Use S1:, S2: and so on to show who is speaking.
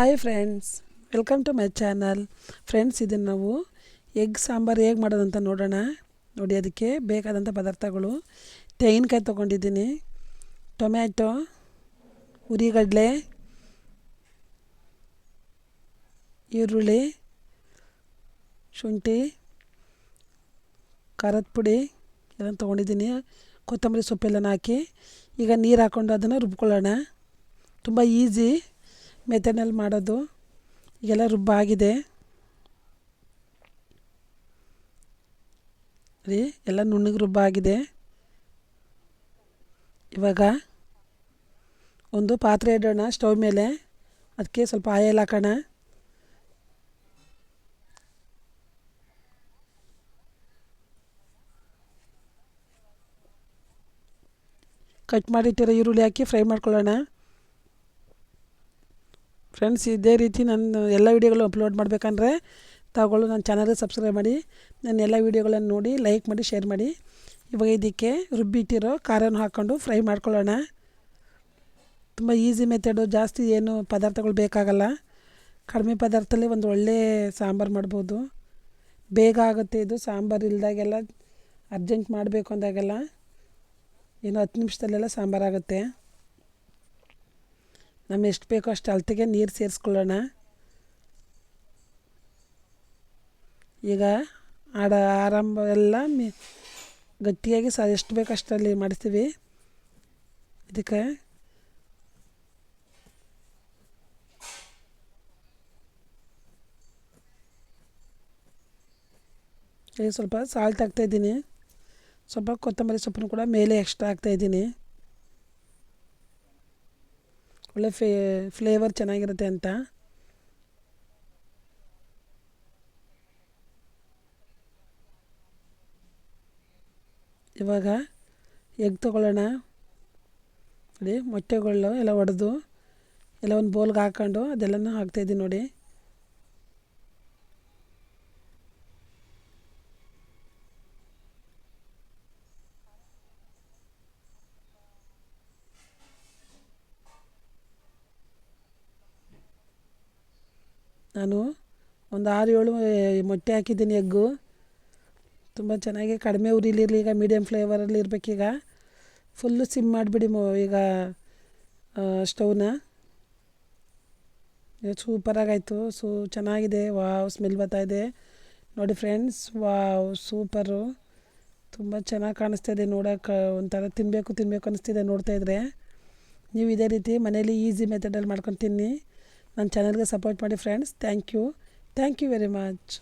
S1: Hi friends welcome to my channel friends ಇದನ್ನು ನಾವು egg sambar ಹೇಗೆ ಮಾಡೋದಂತ ನೋಡೋಣ. ನೋಡಿ, ಅದಕ್ಕೆ ಬೇಕಾದಂಥ ಪದಾರ್ಥಗಳು. ತೆಂಗಿನಕಾಯಿ ತೊಗೊಂಡಿದ್ದೀನಿ, ಟೊಮ್ಯಾಟೊ, ಉರಿಗಡಲೆ, ಈರುಳ್ಳಿ, ಶುಂಠಿ, ಖಾರದ ಪುಡಿ ಎಲ್ಲ ತೊಗೊಂಡಿದ್ದೀನಿ. ಕೊತ್ತಂಬರಿ ಸೊಪ್ಪೆಲ್ಲನ ಹಾಕಿ ಈಗ ನೀರು ಹಾಕ್ಕೊಂಡು ಅದನ್ನು ರುಬ್ಕೊಳ್ಳೋಣ. ತುಂಬ ಈಸಿ ಮೆಥಡ್ನಲ್ಲಿ ಮಾಡೋದು ಈಗೆಲ್ಲ ರುಬ್ಬಾಗಿದೆ. ರೀ, ಎಲ್ಲ ನುಣ್ಣಗೆ ರುಬ್ಬಾಗಿದೆ. ಇವಾಗ ಒಂದು ಪಾತ್ರೆ ಇಡೋಣ ಸ್ಟವ್ ಮೇಲೆ. ಅದಕ್ಕೆ ಸ್ವಲ್ಪ ಆಯಲ್ ಹಾಕೋಣ. ಕಟ್ ಮಾಡಿಟ್ಟಿರೋ ಈರುಳ್ಳಿ ಹಾಕಿ ಫ್ರೈ ಮಾಡ್ಕೊಳ್ಳೋಣ. ಫ್ರೆಂಡ್ಸ್ ಇದೇ ರೀತಿ ನನ್ನ ಎಲ್ಲ ವೀಡಿಯೋಗಳು ಅಪ್ಲೋಡ್ ಮಾಡಬೇಕಂದ್ರೆ ತಾವುಗಳು ನನ್ನ ಚಾನಲ್ಗೆ ಸಬ್ಸ್ಕ್ರೈಬ್ ಮಾಡಿ. ನನ್ನ ಎಲ್ಲ ವೀಡಿಯೋಗಳನ್ನು ನೋಡಿ ಲೈಕ್ ಮಾಡಿ ಶೇರ್ ಮಾಡಿ. ಇವಾಗ ಇದಕ್ಕೆ ರುಬ್ಬಿಟ್ಟಿರೋ ಖಾರನ ಹಾಕ್ಕೊಂಡು ಫ್ರೈ ಮಾಡ್ಕೊಳ್ಳೋಣ. ತುಂಬ ಈಸಿ ಮೆಥಡು ಜಾಸ್ತಿ ಏನು ಪದಾರ್ಥಗಳು ಬೇಕಾಗಲ್ಲ. ಕಡಿಮೆ ಪದಾರ್ಥದಲ್ಲಿ ಒಂದು ಒಳ್ಳೆ ಸಾಂಬಾರು ಮಾಡ್ಬೋದು. ಬೇಗ ಆಗುತ್ತೆ ಇದು, ಸಾಂಬಾರು ಇಲ್ಲದಾಗೆಲ್ಲ ಅರ್ಜೆಂಟ್ ಮಾಡಬೇಕು ಅಂದಾಗೆಲ್ಲ. ಏನು ಹತ್ತು ನಿಮಿಷದಲ್ಲೆಲ್ಲ ಸಾಂಬಾರಾಗುತ್ತೆ ನಮ್ಗೆ ಎಷ್ಟು ಬೇಕೋ ಅಷ್ಟು ಅಳತೆಗೆ ನೀರು ಸೇರಿಸ್ಕೊಳ್ಳೋಣ. ಈಗ ಆಡ ಆರಂಭ ಎಲ್ಲ ಮಿ ಗಟ್ಟಿಯಾಗಿ ಸ ಎಷ್ಟು ಬೇಕೋ ಅಷ್ಟರಲ್ಲಿ ಮಾಡಿಸ್ತೀವಿ. ಇದಕ್ಕೆ ಈಗ ಸ್ವಲ್ಪ ಸಾಲ್ಟ್ ಹಾಕ್ತಾಯಿದ್ದೀನಿ ಸ್ವಲ್ಪ ಕೊತ್ತಂಬರಿ ಸೊಪ್ಪನ್ನು ಕೂಡ ಮೇಲೆ ಎಕ್ಸ್ಟ್ರಾ ಹಾಕ್ತಾಯಿದ್ದೀನಿ ಒಳ್ಳೆ ಫೇ ಫ್ಲೇವರ್ ಚೆನ್ನಾಗಿರುತ್ತೆ ಅಂತ. ಇವಾಗ ಎಗ್ ತೊಗೊಳ್ಳೋಣ. ನೋಡಿ ಮೊಟ್ಟೆಗಳು ಎಲ್ಲ ಒಡೆದು, ಎಲ್ಲ ಒಂದು ಬೌಲ್ಗೆ ಹಾಕ್ಕೊಂಡು ಅದೆಲ್ಲನೂ ಹಾಕ್ತಾಯಿದ್ದೀನಿ ನೋಡಿ. ನಾನು ಒಂದು ಆರು ಏಳು ಮೊಟ್ಟೆ ಹಾಕಿದ್ದೀನಿ ಎಗ್ಗು. ತುಂಬ ಚೆನ್ನಾಗಿ ಕಡಿಮೆ ಉರಿಲಿರಲಿ, ಈಗ ಮೀಡಿಯಮ್ ಫ್ಲೇವರಲ್ಲಿ ಇರಬೇಕೀಗ. ಫುಲ್ಲು ಸಿಮ್ ಮಾಡಿಬಿಡಿ ಮೊ, ಈಗ ಸ್ಟವ್ನ ಸೂಪರಾಗಾಯಿತು ಸೂ, ಚೆನ್ನಾಗಿದೆ. ವಾವ್ ಸ್ಮೆಲ್ ಬರ್ತಾಯಿದೆ ನೋಡಿ ಫ್ರೆಂಡ್ಸ್ ವಾವ್ ಸೂಪರು ತುಂಬ ಚೆನ್ನಾಗಿ ಕಾಣಿಸ್ತಾ ಇದೆ ನೋಡೋಕೆ. ಒಂಥರ ತಿನ್ನಬೇಕು ತಿನ್ನಬೇಕು ಅನ್ನಿಸ್ತಿದೆ ನೋಡ್ತಾಯಿದ್ರೆ ನೀವು ಇದೇ ರೀತಿ ಮನೇಲಿ ಈಸಿ ಮೆಥಡಲ್ಲಿ ಮಾಡ್ಕೊಂಡು ತಿನ್ನಿ. ನನ್ನ ಚಾನಲ್ಗೆ ಸಪೋರ್ಟ್ ಮಾಡಿ friends thank you thank you very much